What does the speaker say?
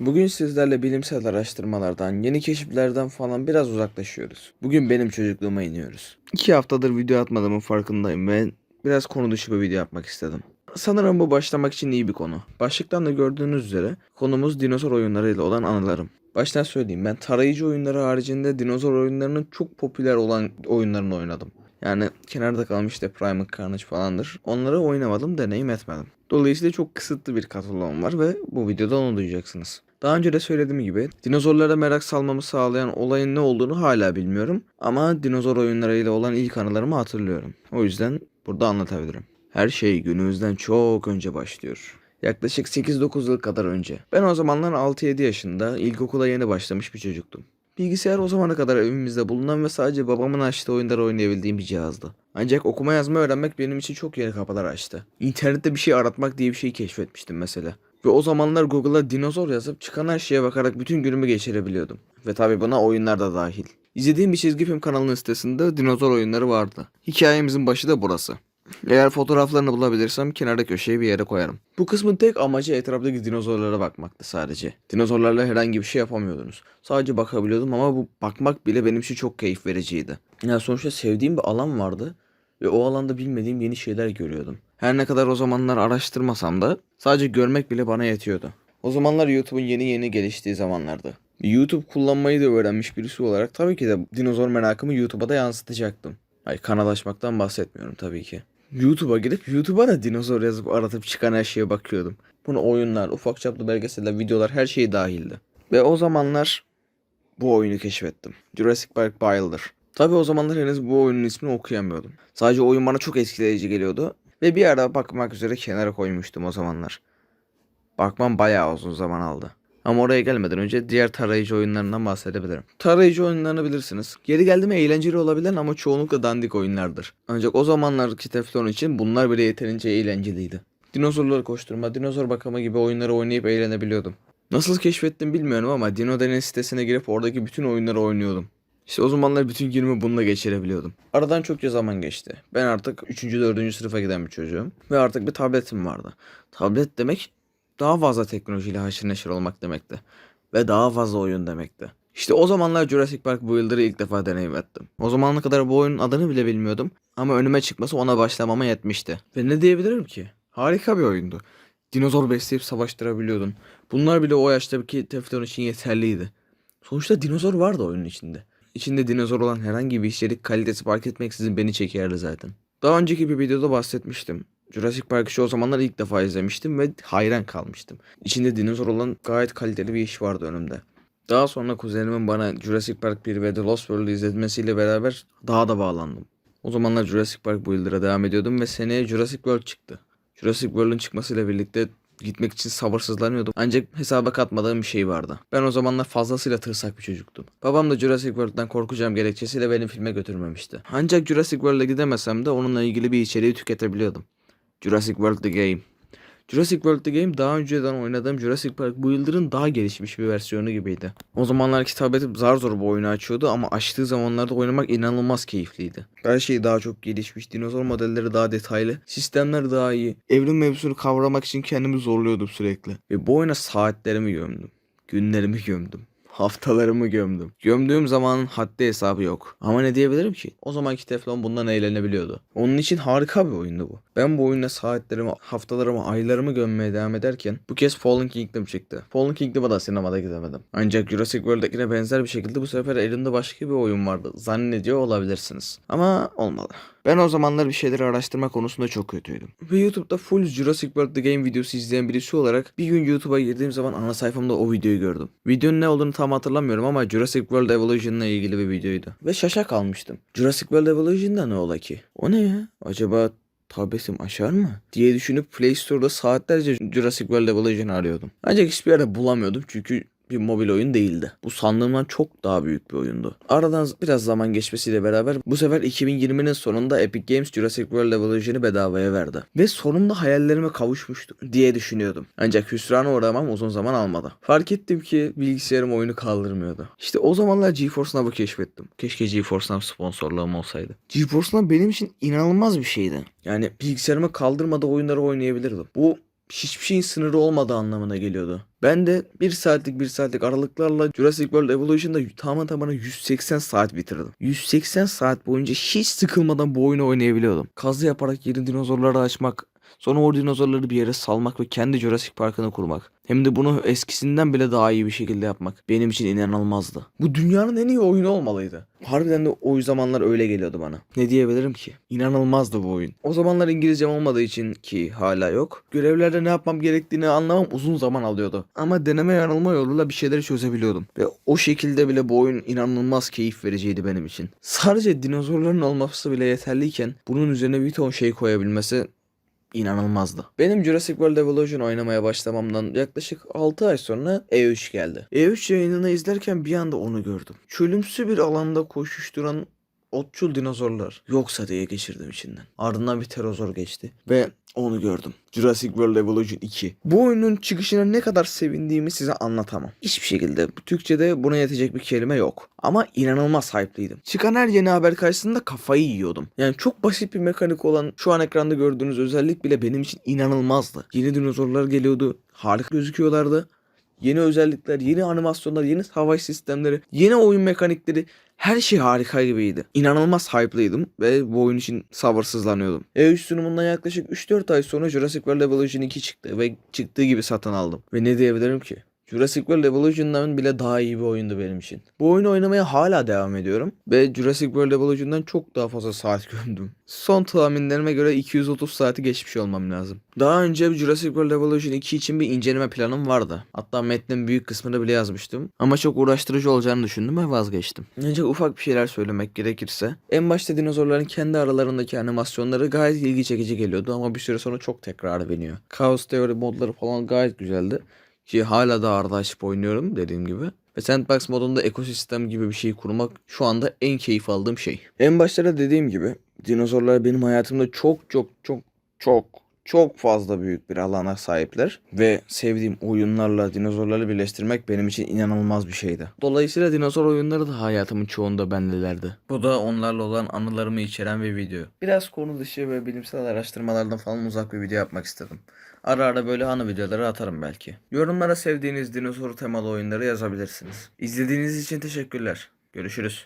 Bugün sizlerle bilimsel araştırmalardan, yeni keşiflerden falan biraz uzaklaşıyoruz. Bugün benim çocukluğuma iniyoruz. İki haftadır video atmadığımın farkındayım ve biraz konu dışı bir video yapmak istedim. Sanırım bu başlamak için iyi bir konu. Başlıktan da gördüğünüz üzere konumuz dinozor oyunlarıyla olan anılarım. Baştan söyleyeyim ben tarayıcı oyunları haricinde dinozor oyunlarının çok popüler olan oyunlarını oynadım. Yani kenarda kalmış işte Primal Carnage falandır. Onları oynamadım, deneyim etmedim. Dolayısıyla çok kısıtlı bir kataloğum var ve bu videoda onu duyacaksınız. Daha önce de söylediğim gibi dinozorlara merak salmamı sağlayan olayın ne olduğunu hala bilmiyorum. Ama dinozor oyunlarıyla olan ilk anılarımı hatırlıyorum. O yüzden burada anlatabilirim. Her şey günümüzden çok önce başlıyor. Yaklaşık 8-9 yıl kadar önce. Ben o zamanlar 6-7 yaşında ilkokula yeni başlamış bir çocuktum. Bilgisayar o zamana kadar evimizde bulunan ve sadece babamın açtığı oyunları oynayabildiğim bir cihazdı. Ancak okuma yazma öğrenmek benim için çok yeni kapılar açtı. İnternette bir şey aratmak diye bir şey keşfetmiştim mesela. Ve o zamanlar Google'a dinozor yazıp çıkan her şeye bakarak bütün günümü geçirebiliyordum. Ve tabi buna oyunlar da dahil. İzlediğim bir çizgi film kanalının sitesinde dinozor oyunları vardı. Hikayemizin başı da burası. Eğer fotoğraflarını bulabilirsem kenarda köşeye bir yere koyarım. Bu kısmın tek amacı etraftaki dinozorlara bakmaktı sadece. Dinozorlarla herhangi bir şey yapamıyordunuz. Sadece bakabiliyordum ama bu bakmak bile benim için çok keyif vericiydi. Yani sonuçta sevdiğim bir alan vardı ve o alanda bilmediğim yeni şeyler görüyordum. Her ne kadar o zamanlar araştırmasam da sadece görmek bile bana yetiyordu. O zamanlar YouTube'un yeni yeni geliştiği zamanlardı. YouTube kullanmayı da öğrenmiş birisi olarak tabii ki de dinozor merakımı YouTube'a da yansıtacaktım. Ay kanal açmaktan bahsetmiyorum tabii ki. YouTube'a girip YouTube'a da dinozor yazıp aratıp çıkan her şeye bakıyordum. Bunu oyunlar, ufak çaplı belgeseller, videolar her şey dahildi. Ve o zamanlar bu oyunu keşfettim. Jurassic Park Bayıldır. Tabii o zamanlar henüz bu oyunun ismini okuyamıyordum. Sadece oyun bana çok etkileyici geliyordu. Ve bir ara bakmak üzere kenara koymuştum o zamanlar. Bakmam bayağı uzun zaman aldı. Ama oraya gelmeden önce diğer tarayıcı oyunlarından bahsedebilirim. Tarayıcı oyunlarını bilirsiniz. Geri geldi eğlenceli olabilen ama çoğunlukla dandik oyunlardır. Ancak o zamanlarki Teflon için bunlar bile yeterince eğlenceliydi. Dinozorları koşturma, dinozor bakımı gibi oyunları oynayıp eğlenebiliyordum. Nasıl keşfettim bilmiyorum ama Dinoden'in sitesine girip oradaki bütün oyunları oynuyordum. İşte o zamanlar bütün günümü bununla geçirebiliyordum. Aradan çokça zaman geçti. Ben artık 3. 4. sınıfa giden bir çocuğum. Ve artık bir tabletim vardı. Tablet demek daha fazla teknolojiyle haşır neşir olmak demekti. Ve daha fazla oyun demekti. İşte o zamanlar Jurassic Park bu yıldırı ilk defa deneyim ettim. O zamana kadar bu oyunun adını bile bilmiyordum. Ama önüme çıkması ona başlamama yetmişti. Ve ne diyebilirim ki? Harika bir oyundu. Dinozor besleyip savaştırabiliyordun. Bunlar bile o yaştaki Teflon için yeterliydi. Sonuçta dinozor vardı oyunun içinde. İçinde dinozor olan herhangi bir içerik kalitesi fark etmeksizin beni çekerdi zaten. Daha önceki bir videoda bahsetmiştim. Jurassic Park'ı o zamanlar ilk defa izlemiştim ve hayran kalmıştım. İçinde dinozor olan gayet kaliteli bir iş vardı önümde. Daha sonra kuzenimin bana Jurassic Park 1 ve The Lost World'u izletmesiyle beraber daha da bağlandım. O zamanlar Jurassic Park bu yıldıra devam ediyordum ve seneye Jurassic World çıktı. Jurassic World'un çıkmasıyla birlikte gitmek için sabırsızlanıyordum. Ancak hesaba katmadığım bir şey vardı. Ben o zamanlar fazlasıyla tırsak bir çocuktum. Babam da Jurassic World'dan korkacağım gerekçesiyle beni filme götürmemişti. Ancak Jurassic World'a gidemesem de onunla ilgili bir içeriği tüketebiliyordum. Jurassic World The Game. Jurassic World The Game daha önceden oynadığım Jurassic Park bu yıldırın daha gelişmiş bir versiyonu gibiydi. O zamanlar kitabetim zar zor bu oyunu açıyordu ama açtığı zamanlarda oynamak inanılmaz keyifliydi. Her şey daha çok gelişmiş, dinozor modelleri daha detaylı, sistemler daha iyi. Evrim mevzusunu kavramak için kendimi zorluyordum sürekli. Ve bu oyuna saatlerimi gömdüm. Günlerimi gömdüm. Haftalarımı gömdüm. Gömdüğüm zamanın haddi hesabı yok. Ama ne diyebilirim ki? O zamanki Teflon bundan eğlenebiliyordu. Onun için harika bir oyundu bu. Ben bu oyunda saatlerimi, haftalarımı, aylarımı gömmeye devam ederken bu kez Fallen Kingdom çıktı. Fallen Kingdom'a da sinemada gidemedim. Ancak Jurassic World'dakine benzer bir şekilde bu sefer elimde başka bir oyun vardı. Zannediyor olabilirsiniz. Ama olmadı. Ben o zamanlar bir şeyleri araştırma konusunda çok kötüydüm. Ve YouTube'da full Jurassic World The Game videosu izleyen birisi olarak bir gün YouTube'a girdiğim zaman ana sayfamda o videoyu gördüm. Videonun ne olduğunu tam hatırlamıyorum ama Jurassic World Evolution'la ilgili bir videoydu. Ve şaşa kalmıştım. Jurassic World Evolution'da ne ola ki? O ne ya? Acaba tabletim aşar mı? diye düşünüp Play Store'da saatlerce Jurassic World Evolution arıyordum. Ancak hiçbir yerde bulamıyordum çünkü bir mobil oyun değildi. Bu sandığımdan çok daha büyük bir oyundu. Aradan biraz zaman geçmesiyle beraber bu sefer 2020'nin sonunda Epic Games Jurassic World Evolution'ı bedavaya verdi. Ve sonunda hayallerime kavuşmuştum diye düşünüyordum. Ancak hüsrana uğramam uzun zaman almadı. Fark ettim ki bilgisayarım oyunu kaldırmıyordu. İşte o zamanlar GeForce Now'ı keşfettim. Keşke GeForce Now sponsorluğum olsaydı. GeForce Now benim için inanılmaz bir şeydi. Yani bilgisayarımı kaldırmadan oyunları oynayabilirdim. Bu hiçbir şeyin sınırı olmadığı anlamına geliyordu. Ben de 1 saatlik 1 saatlik aralıklarla Jurassic World Evolution'da tamam tamına 180 saat bitirdim. 180 saat boyunca hiç sıkılmadan bu oyunu oynayabiliyordum. Kazı yaparak yeni dinozorları açmak, sonra o dinozorları bir yere salmak ve kendi Jurassic Park'ını kurmak. Hem de bunu eskisinden bile daha iyi bir şekilde yapmak benim için inanılmazdı. Bu dünyanın en iyi oyunu olmalıydı. Harbiden de o zamanlar öyle geliyordu bana. Ne diyebilirim ki? İnanılmazdı bu oyun. O zamanlar İngilizcem olmadığı için ki hala yok. Görevlerde ne yapmam gerektiğini anlamam uzun zaman alıyordu. Ama deneme yanılma yoluyla bir şeyleri çözebiliyordum. Ve o şekilde bile bu oyun inanılmaz keyif vericiydi benim için. Sadece dinozorların olması bile yeterliyken bunun üzerine bir ton şey koyabilmesi inanılmazdı. Benim Jurassic World Evolution oynamaya başlamamdan yaklaşık 6 ay sonra E3 geldi. E3 yayınını izlerken bir anda onu gördüm. Çölümsü bir alanda koşuşturan otçul dinozorlar yoksa diye geçirdim içinden. Ardından bir terozor geçti ve onu gördüm. Jurassic World Evolution 2. Bu oyunun çıkışına ne kadar sevindiğimi size anlatamam. Hiçbir şekilde Türkçe'de buna yetecek bir kelime yok. Ama inanılmaz hype'lıydım. Çıkan her yeni haber karşısında kafayı yiyordum. Yani çok basit bir mekanik olan şu an ekranda gördüğünüz özellik bile benim için inanılmazdı. Yeni dinozorlar geliyordu. Harika gözüküyorlardı. Yeni özellikler, yeni animasyonlar, yeni savaş sistemleri, yeni oyun mekanikleri her şey harika gibiydi. İnanılmaz hype'lıydım ve bu oyun için sabırsızlanıyordum. E3 sunumundan yaklaşık 3-4 ay sonra Jurassic World Evolution 2 çıktı ve çıktığı gibi satın aldım. Ve ne diyebilirim ki? Jurassic World Evolution'dan bile daha iyi bir oyundu benim için. Bu oyunu oynamaya hala devam ediyorum. Ve Jurassic World Evolution'dan çok daha fazla saat gömdüm. Son tahminlerime göre 230 saati geçmiş olmam lazım. Daha önce Jurassic World Evolution 2 için bir inceleme planım vardı. Hatta metnin büyük kısmını bile yazmıştım. Ama çok uğraştırıcı olacağını düşündüm ve vazgeçtim. Ancak ufak bir şeyler söylemek gerekirse. En başta dinozorların kendi aralarındaki animasyonları gayet ilgi çekici geliyordu ama bir süre sonra çok tekrar biniyor. Chaos Theory modları falan gayet güzeldi. Ki hala da arada açıp oynuyorum dediğim gibi. Ve Sandbox modunda ekosistem gibi bir şey kurmak şu anda en keyif aldığım şey. En başta dediğim gibi dinozorlar benim hayatımda çok çok çok çok çok fazla büyük bir alana sahipler ve sevdiğim oyunlarla dinozorları birleştirmek benim için inanılmaz bir şeydi. Dolayısıyla dinozor oyunları da hayatımın çoğunda bendelerdi. Bu da onlarla olan anılarımı içeren bir video. Biraz konu dışı ve bilimsel araştırmalardan falan uzak bir video yapmak istedim. Ara ara böyle anı videoları atarım belki. Yorumlara sevdiğiniz dinozor temalı oyunları yazabilirsiniz. İzlediğiniz için teşekkürler. Görüşürüz.